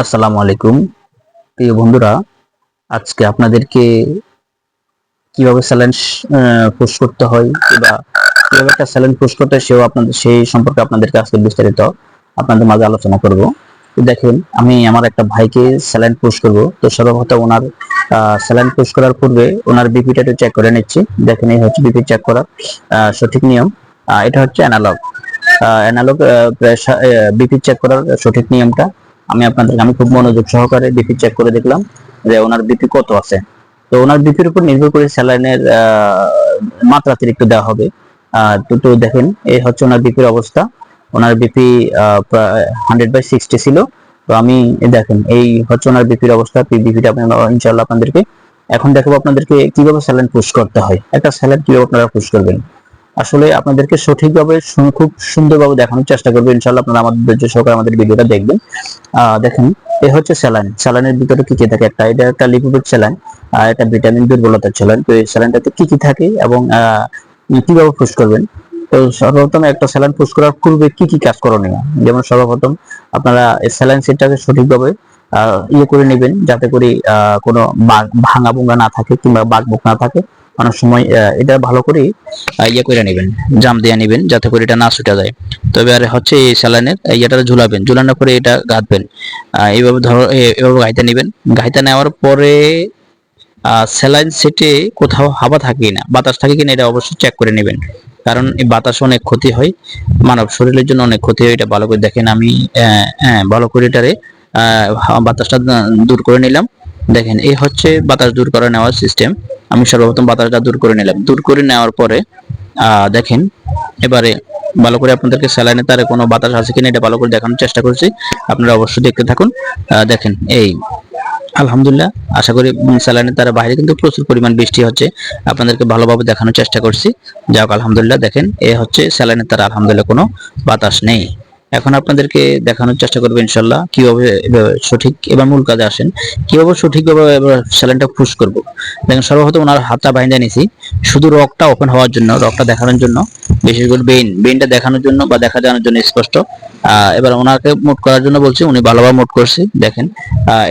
আসসালামু আলাইকুম। প্রিয় বন্ধুরা, আজকে আপনাদেরকে কীভাবে স্যালেন পুশ করতে হয় কিংবা কীভাবে একটা স্যালেন পুশ করতে সেও আপনাদের, সেই সম্পর্কে আপনাদেরকে আজকে বিস্তারিত আপনাদের মাঝে আলোচনা করব। দেখেন, আমি আমার একটা ভাইকে স্যালাইন পোস্ট করব। তো সর্বপ্রথম ওনার স্যালাইন পুশ করার পূর্বে ওনার বিপিটা একটু চেক করে নিচ্ছি। দেখেন, এই হচ্ছে বিপি চেক করার সঠিক নিয়ম। এটা হচ্ছে অ্যানালগ অ্যানালগ বিপি চেক করার সঠিক নিয়মটা। আমি আপনাদেরকে আমি খুব মনোযোগ সহকারে বিপি চেক করে দেখলাম যে ওনার বিপি কত আছে। তো ওনার বিপির উপর নির্ভর করে স্যালাইনের মাত্রা অতিরিক্ত দেওয়া হবে। তো তো দেখেন এই হচ্ছে ওনার বিপির অবস্থা। ওনার বিপি হান্ড্রেড বাই সিক্সটি ছিল। তো আমি দেখেন, এই হচ্ছে ওনার বিপির অবস্থা বিপিটা আপনি ইনশাল্লাহ আপনাদেরকে, এখন দেখাবো আপনাদেরকে কীভাবে স্যালাইন পুশ করতে হয়। একটা স্যালাইন কীভাবে আপনারা পুশ করবেন। আসলে আপনাদেরকে সঠিকভাবে খুব সুন্দরভাবে দেখানোর চেষ্টা করব। ইনশাল্লাহ আপনারা আমাদের ধৈর্য সহকারে আমাদের ভিডিওটা দেখবেন। দেখেন এই হচ্ছে স্যালাইন। স্যালাইনের ভিতরে কি কি থাকে? একটা, এটা একটা লিপিড স্যালাইন, আর এটা ভিটামিন দুর্বলতার স্যালাইন। তো এই স্যালাইনটাতে কি কি থাকে এবং কীভাবে পুশ করবেন? তো সর্বপ্রথম একটা স্যালাইন পুশ করার পূর্বে কি কি কাজ করণীয়? যেমন সর্বপ্রথম আপনারা এই স্যালাইন সেটটাকে সঠিকভাবে ইয়ে করে নেবেন যাতে করে কোনো ভাঙা ভুঙ্গা না থাকে কিংবা বাঘ বুক না থাকে। অনেক সময় এটা ভালো করে ইয়ে করে নেবেন, জাম দিয়ে নেবেন যাতে করে এটা না ছুটে যায়। তবে আর হচ্ছে এই স্যালাইনের ইয়েটা ঝুলাবেন, ঝুলানোর পরে এটা গাঁথবেন। এইভাবে ধরো এভাবে গাইতে নেবেন। গাইতে নেওয়ার পরে স্যালাইন সেটে কোথাও হাওয়া থাকে কিনা, বাতাস থাকে কিনা এটা অবশ্যই চেক করে নেবেন। কারণ বাতাস অনেক ক্ষতি হয়, মানব শরীরের জন্য অনেক ক্ষতি হয়, এটা ভালো করে দেখেন আমি হ্যাঁ ভালো করে এটারে বাতাসটা দূর করে নিলাম। দেখেন, এই হচ্ছে বাতাস দূর করে নেওয়ার সিস্টেম আমি সর্বপ্রথম বাতাসটা দূর করে নিলাম। দূর করে নেওয়ার পরে দেখেন, এবারে ভালো করে আপনাদেরকে স্যালাইনে তারে কোনো বাতাস আছে কিনা এটা ভালো করে দেখানোর চেষ্টা করছি। আপনারা অবশ্যই দেখতে থাকুন। দেখেন, এই, আলহামদুলিল্লাহ, আশা করি স্যালাইনে তারা বাইরে কিন্তু প্রচুর পরিমাণ বৃষ্টি হচ্ছে। আপনাদেরকে ভালোভাবে দেখানোর চেষ্টা করছি। যাক, আলহামদুলিল্লাহ, দেখেন, এ হচ্ছে স্যালাইনে তারা আলহামদুলিল্লাহ কোনো বাতাস নেই। এখন আপনাদেরকে দেখানোর চেষ্টা করব ইনশাল্লাহ, কীভাবে সঠিক এবার মূল কাজে আসেন, কীভাবে সঠিকভাবে এবার স্যালাইনটা পুশ করব। দেখেন সর্বপ্রথম ওনার হাতটা বাইন্দা নিছি, শুধু রকটা ওপেন হওয়ার জন্য, রকটা দেখানোর জন্য, বিশেষ করে বেইন, বেইনটা দেখানোর জন্য বা দেখা জানার জন্য স্পষ্ট। এবার ওনাকে মোট করার জন্য বলছি, উনি ভালোভাবে মোট করছে, দেখেন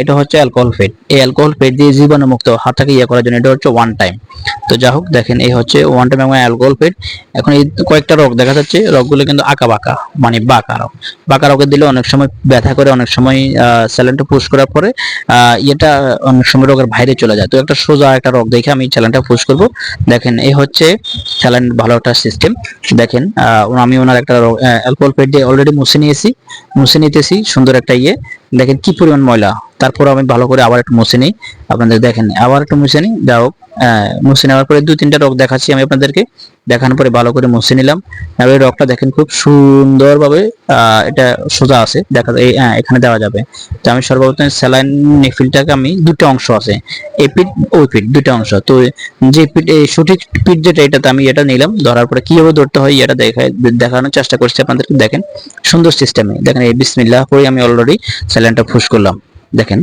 এটা হচ্ছে অ্যালকোহল ফেড এই অ্যালকোহল ফেড দিয়ে জীবাণু মুক্ত হাতটাকে ইয়ে করার জন্য এটা হচ্ছে ওয়ান টাইম তো যা হোক, দেখেন, এই হচ্ছে ওয়ান টাইম অ্যালকোহল ফেড এখন এই কয়েকটা রোগ দেখা যাচ্ছে, রোগগুলো কিন্তু আঁকা বাঁকা মানে বাঁকা রোগ। বাঁকা রোগে দিলে অনেক সময় ব্যথা করে, অনেক সময় স্যালেন্টটা পুশ করার পরে এটা অনেক সময় রোগের বাইরে চলে যায়। তো একটা সোজা একটা রোগ দেখে আমি স্যালেন্টটা পুশ করব। দেখেন, এই হচ্ছে স্যালাইন ভালো একটা সিস্টেম দেখেন আমি ওনার একটা অ্যালকোহল পেট দিয়ে অলরেডি মুছে নিয়েছি। মুছে নিতেছি, সুন্দর একটা ইয়ে। দেখেন কি পরিমাণ ময়লা। তারপর আমি ভালো করে আবার একটু মুছে নিই। আপনাদের দেখেন, আবার একটু মুছে নিই। যাই হোক মুছে নেওয়ার পরে দু তিনটা রোগ দেখাচ্ছি আমি আপনাদেরকে। দেখানোর পরে ভালো করে মুছে নিলাম। আর রকটা দেখেন খুব সুন্দরভাবে এটা সোজা আছে। দেখা যায় হ্যাঁ, এখানে দেওয়া যাবে। তো আমি সর্বপ্রথম স্যালাইন নিফিলটাকে আমি দুটো অংশ আছে এই পিঠ ওই পিঠ দুটো অংশ। তো যে পিঠ এই সঠিক পিঠ যেটা এটাতে আমি এটা নিলাম। ধরার পরে কীভাবে ধরতে হয় এটা দেখায় দেখানোর চেষ্টা করছি আপনাদেরকে। দেখেন সুন্দর সিস্টেমে দেখেন এই বিসমিল্লাহ করে আমি অলরেডি স্যালাইনটা ফুস করলাম। দেখেন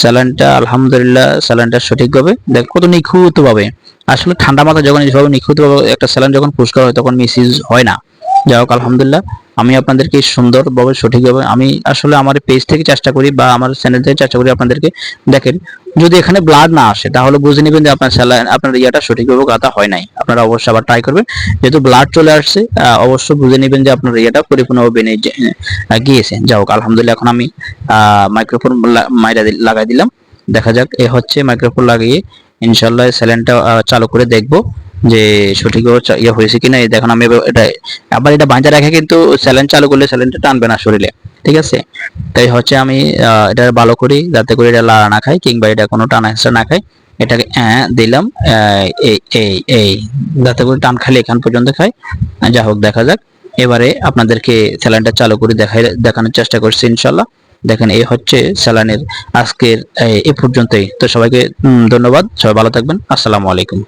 স্যালাইনটা আলহামদুলিল্লাহ স্যালাইনটা সঠিকভাবে দেখ কত নিখুঁত ভাবে আসলে ঠান্ডা মাথা যখন এইভাবে নিখুঁত একটা স্যালাইন যখন পুশ করা হয়, তখন মিসইউজ হয় না। যাই হোক, আলহামদুলিল্লাহ, আমি আপনাদেরকে সুন্দরভাবে, সঠিকভাবে, আমি আসলে আমার পেজ থেকে চেষ্টা করি বা আমার চ্যানেল থেকে চেষ্টা করি আপনাদেরকে দেখেন, যদি এখানে ব্লাড না আসে, তাহলে বুঝে নেবেন যে আপনার স্যালাইন আপনার ইয়াটা সঠিকভাবে গাঁথা হয় নাই। আপনারা অবশ্যই আবার ট্রাই করবেন। যেহেতু ব্লাড চলে আসছে অবশ্যই বুঝে নেবেন যে আপনার ইয়েটা পরিপূর্ণভাবে বেনে গিয়েছে। যাই হোক, আলহামদুলিল্লাহ, এখন আমি মাইক্রোফোন মাইরা লাগাই দিলাম। দেখা যাক, এ হচ্ছে মাইক্রোফোন লাগিয়ে ইনশাল্লাহ স্যালাইনটা চালু করে দেখব যে সঠিকভাবে ইয়ে হয়েছে কিনা। দেখুন আমি এটা আবার এটা বাঁধা রাখে কিন্তু স্যালাইন চালু করলে স্যালাইনটা টানবে না শরীরে ঠিক আছে? তাই হচ্ছে আমি এটা ভালো করি যাতে করে এটা লাড়া না খায় কিংবা এটা কোনো টানা হেঁচড়া না খায়। এটাকে হ্যাঁ দিলাম এই এই এই যাতে করে টান খালি এখান পর্যন্ত আহ, যা হোক দেখা যাক। এবারে আপনাদেরকে স্যালাইনটা চালু করে দেখাই দেখানোর চেষ্টা করছি ইনশাল্লাহ দেখেন, এই হচ্ছে স্যালাইনের আজকের এ পর্যন্তই। তো সবাইকে ধন্যবাদ। সবাই ভালো থাকবেন। আসসালামু আলাইকুম।